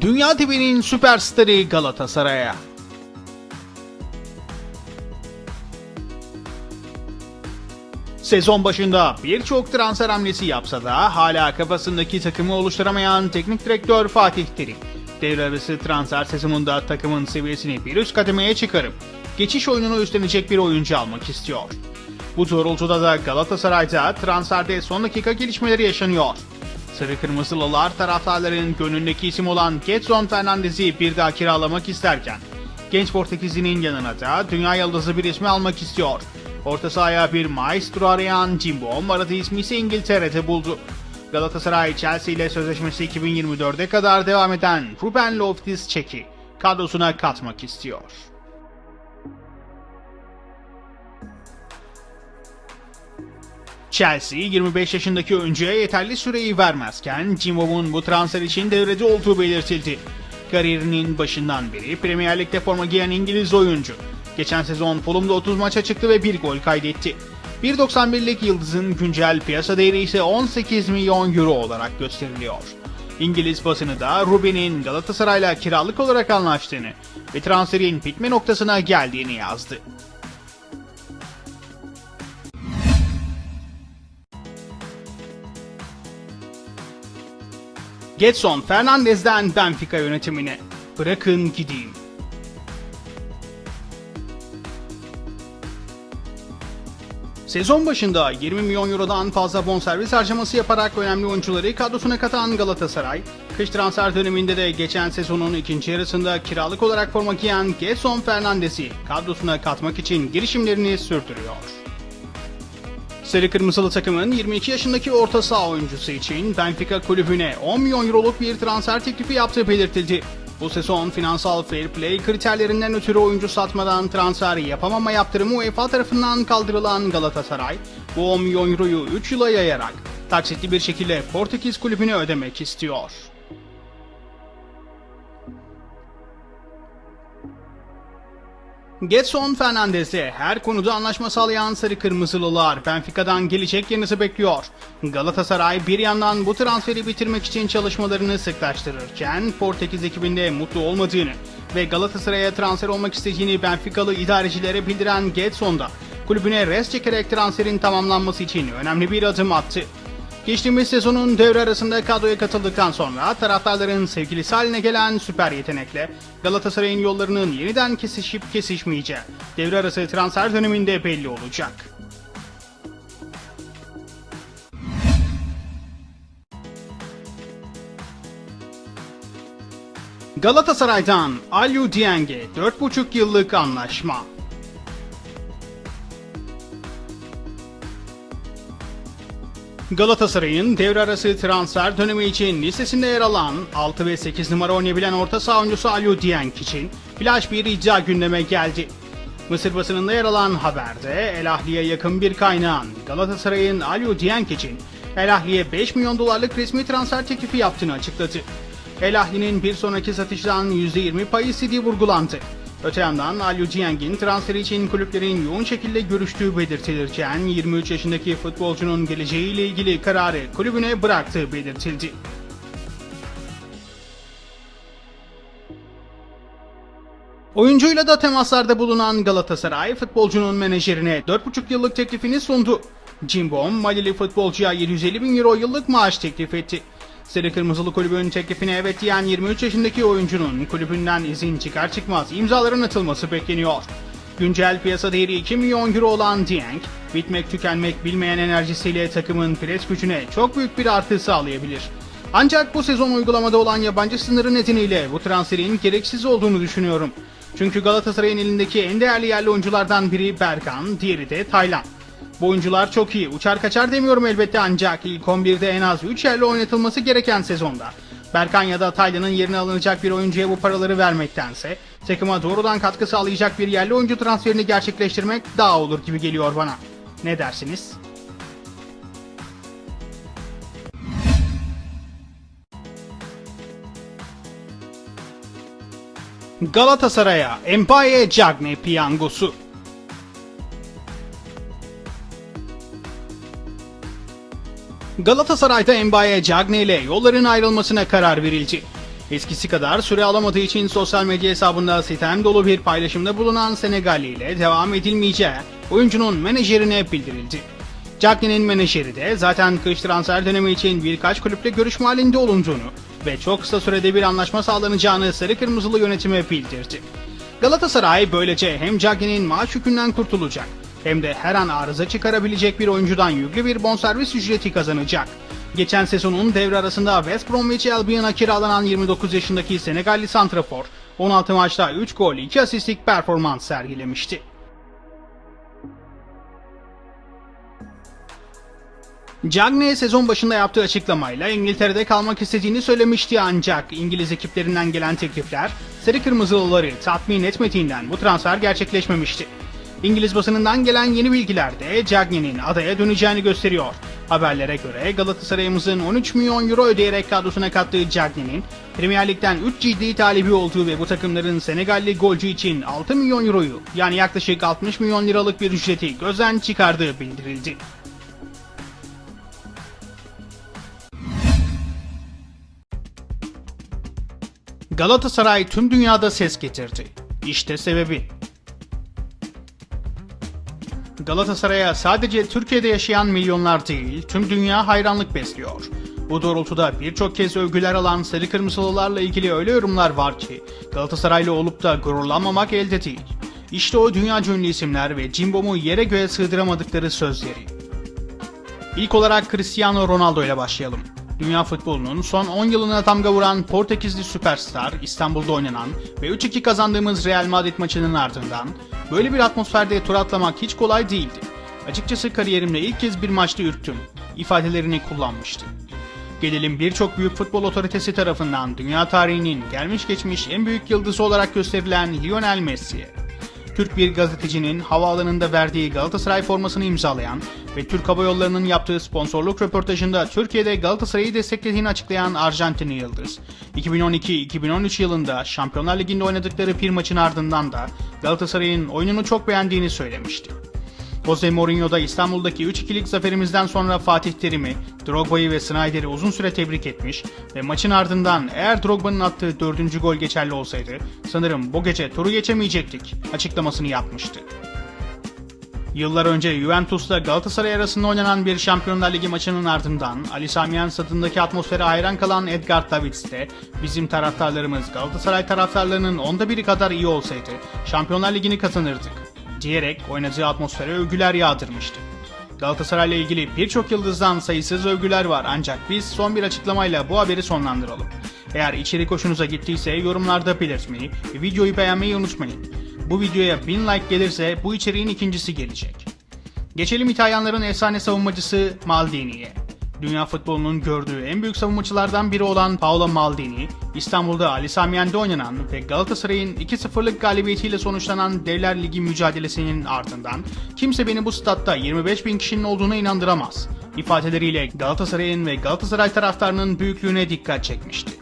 Dünya TV'nin süperstarı Galatasaray'a. Sezon başında birçok transfer hamlesi yapsa da hala kafasındaki takımı oluşturamayan teknik direktör Fatih Terim, devre arası transfer sezonunda takımın seviyesini bir üst kademeye çıkarıp geçiş oyununu üstlenecek bir oyuncu almak istiyor. Bu doğrultuda da Galatasaray'da transferde son dakika gelişmeleri yaşanıyor. Sarı Kırmızılılar taraftarların gönlündeki isim olan Getson Fernandez'i bir daha kiralamak isterken genç Portekizli'nin yanına da dünya yıldızı bir ismi almak istiyor. Orta sahaya bir maestro arayan Cimbom aradığı ismi ise İngiltere'de buldu. Galatasaray Chelsea ile sözleşmesi 2024'e kadar devam eden Ruben Loftus-Cheek'i kadrosuna katmak istiyor. Chelsea 25 yaşındaki oyuncuya yeterli süreyi vermezken Cimbom'un bu transfer için devrede olduğu belirtildi. Kariyerinin başından beri Premier Lig'de forma giyen İngiliz oyuncu. Geçen sezon Fulham'da 30 maça çıktı ve 1 gol kaydetti. 1.91'lik yıldızın güncel piyasa değeri ise 18 milyon euro olarak gösteriliyor. İngiliz basını da Ruben'in Galatasaray'la kiralık olarak anlaştığını ve transferin bitme noktasına geldiğini yazdı. Getson Fernandez'den Benfica yönetimine. Bırakın gideyim. Sezon başında 20 milyon eurodan fazla bonservis harcaması yaparak önemli oyuncuları kadrosuna katan Galatasaray, kış transfer döneminde de geçen sezonun ikinci yarısında kiralık olarak forma giyen Getson Fernandez'i kadrosuna katmak için girişimlerini sürdürüyor. Sarı Kırmızılı takımın 22 yaşındaki orta saha oyuncusu için Benfica kulübüne 10 milyon euroluk bir transfer teklifi yaptığı belirtildi. Bu sezon finansal fair play kriterlerinden ötürü oyuncu satmadan transfer yapamama yaptırımı UEFA tarafından kaldırılan Galatasaray, bu 10 milyon euroyu 3 yıla yayarak taksitli bir şekilde Portekiz kulübüne ödemek istiyor. Getson Fernandez'e her konuda anlaşma sağlayan Sarı Kırmızılılar Benfica'dan gelecek yanıtı bekliyor. Galatasaray bir yandan bu transferi bitirmek için çalışmalarını sıklaştırırken Portekiz ekibinde mutlu olmadığını ve Galatasaray'a transfer olmak istediğini Benficalı idarecilere bildiren Getson da kulübüne res çekerek transferin tamamlanması için önemli bir adım attı. Geçtiğimiz sezonun devre arasında kadroya katıldıktan sonra taraftarların sevgilisi haline gelen süper yetenekle Galatasaray'ın yollarının yeniden kesişip kesişmeyeceği devre arası transfer döneminde belli olacak. Galatasaray'dan Aliou Dieng'e 4,5 yıllık anlaşma. Galatasaray'ın devre arası transfer dönemi için listesinde yer alan 6 ve 8 numara oynayabilen orta saha oyuncusu Aliou Dieng için flash bir iddia gündeme geldi. Mısır basınında yer alan haberde El Ahli'ye yakın bir kaynağın Galatasaray'ın Aliou Dieng için El Ahli'ye 5 milyon dolarlık resmi transfer teklifi yaptığını açıkladı. El Ahli'nin bir sonraki satıştan %20 pay istediği vurgulandı. Öte yandan Aliou Dieng'in transferi için kulüplerin yoğun şekilde görüştüğü belirtilirken 23 yaşındaki futbolcunun geleceğiyle ilgili kararı kulübüne bıraktığı belirtildi. Oyuncuyla da temaslarda bulunan Galatasaray futbolcunun menajerine 4,5 yıllık teklifini sundu. Cimbom, Malili futbolcuya 750 bin euro yıllık maaş teklif etti. Sarı Kırmızılı Kulübün teklifine evet diyen 23 yaşındaki oyuncunun kulübünden izin çıkar çıkmaz imzaların atılması bekleniyor. Güncel piyasa değeri 2 milyon euro olan Dieng, bitmek tükenmek bilmeyen enerjisiyle takımın pres gücüne çok büyük bir artı sağlayabilir. Ancak bu sezon uygulamada olan yabancı sınırı nedeniyle bu transferin gereksiz olduğunu düşünüyorum. Çünkü Galatasaray'ın elindeki en değerli yerli oyunculardan biri Berkan, diğeri de Taylan. Bu oyuncular çok iyi. Uçar kaçar demiyorum elbette ancak ilk 11'de en az 3 yerle oynatılması gereken sezonda. Berkan ya da Taylan'ın yerine alınacak bir oyuncuya bu paraları vermektense takıma doğrudan katkı sağlayacak bir yerli oyuncu transferini gerçekleştirmek daha olur gibi geliyor bana. Ne dersiniz? Galatasaray'a Mbaye Cagne piyangosu. Galatasaray'da Mbaye Cagne ile yolların ayrılmasına karar verildi. Eskisi kadar süre alamadığı için sosyal medya hesabında sitem dolu bir paylaşımda bulunan Senegalli ile devam edilmeyeceği oyuncunun menajerine bildirildi. Cagney'in menajeri de zaten kış transfer dönemi için birkaç kulüple görüşme halinde olunduğunu ve çok kısa sürede bir anlaşma sağlanacağını sarı kırmızılı yönetime bildirdi. Galatasaray böylece hem Cagney'in maaş yükünden kurtulacak hem de her an arıza çıkarabilecek bir oyuncudan yüklü bir bonservis ücreti kazanacak. Geçen sezonun devre arasında West Bromwich Albion'a kiralanan 29 yaşındaki Senegalli santrafor 16 maçta 3 gol 2 asistlik performans sergilemişti. Cagney sezon başında yaptığı açıklamayla İngiltere'de kalmak istediğini söylemişti ancak İngiliz ekiplerinden gelen teklifler Sarı Kırmızılıları tatmin etmediğinden bu transfer gerçekleşmemişti. İngiliz basınından gelen yeni bilgiler de Cagney'in adaya döneceğini gösteriyor. Haberlere göre Galatasaray'ımızın 13 milyon euro ödeyerek kadrosuna kattığı Cagney'in Premier Lig'den 3 ciddi talibi olduğu ve bu takımların Senegalli golcü için 6 milyon euroyu yani yaklaşık 60 milyon liralık bir ücreti gözden çıkardığı bildirildi. Galatasaray tüm dünyada ses getirdi. İşte sebebi. Galatasaray'a sadece Türkiye'de yaşayan milyonlar değil, tüm dünya hayranlık besliyor. Bu doğrultuda birçok kez övgüler alan Sarı Kırmızılılarla ilgili öyle yorumlar var ki Galatasaraylı olup da gururlanmamak elde değil. İşte o dünya ünlü isimler ve Cimbom'u yere göğe sığdıramadıkları sözleri. İlk olarak Cristiano Ronaldo ile başlayalım. Dünya futbolunun son 10 yılına damga vuran Portekizli süperstar İstanbul'da oynanan ve 3-2 kazandığımız Real Madrid maçının ardından böyle bir atmosferde tur atlamak hiç kolay değildi. Açıkçası kariyerimde ilk kez bir maçta ürktüm ifadelerini kullanmıştı. Gelelim birçok büyük futbol otoritesi tarafından dünya tarihinin gelmiş geçmiş en büyük yıldızı olarak gösterilen Lionel Messi'ye. Türk bir gazetecinin havaalanında verdiği Galatasaray formasını imzalayan ve Türk Hava Yolları'nın yaptığı sponsorluk röportajında Türkiye'de Galatasaray'ı desteklediğini açıklayan Arjantinli Yıldız. 2012-2013 yılında Şampiyonlar Ligi'nde oynadıkları bir maçın ardından da Galatasaray'ın oyununu çok beğendiğini söylemişti. Jose Mourinho da İstanbul'daki 3-2'lik zaferimizden sonra Fatih Terim'i, Drogba'yı ve Snyder'i uzun süre tebrik etmiş ve maçın ardından eğer Drogba'nın attığı dördüncü gol geçerli olsaydı sanırım bu gece turu geçemeyecektik açıklamasını yapmıştı. Yıllar önce Juventus'la Galatasaray arasında oynanan bir Şampiyonlar Ligi maçının ardından Ali Samiyen stadındaki atmosfere hayran kalan Edgar Davids de bizim taraftarlarımız Galatasaray taraftarlarının onda biri kadar iyi olsaydı Şampiyonlar Ligi'ni kazanırdık diyerek oynadığı atmosfere övgüler yağdırmıştı. Galatasaray'la ilgili birçok yıldızdan sayısız övgüler var ancak biz son bir açıklamayla bu haberi sonlandıralım. Eğer içerik hoşunuza gittiyse yorumlarda belirtmeyi videoyu beğenmeyi unutmayın. Bu videoya 1000 like gelirse bu içeriğin ikincisi gelecek. Geçelim İtalyanların efsane savunmacısı Maldini'ye. Dünya futbolunun gördüğü en büyük savunmacılardan biri olan Paolo Maldini, İstanbul'da Ali Sami Yen'de oynanan ve Galatasaray'ın 2-0'lık galibiyetiyle sonuçlanan Devler Ligi mücadelesinin ardından kimse beni bu statta 25 bin kişinin olduğuna inandıramaz ifadeleriyle Galatasaray'ın ve Galatasaray taraftarının büyüklüğüne dikkat çekmişti.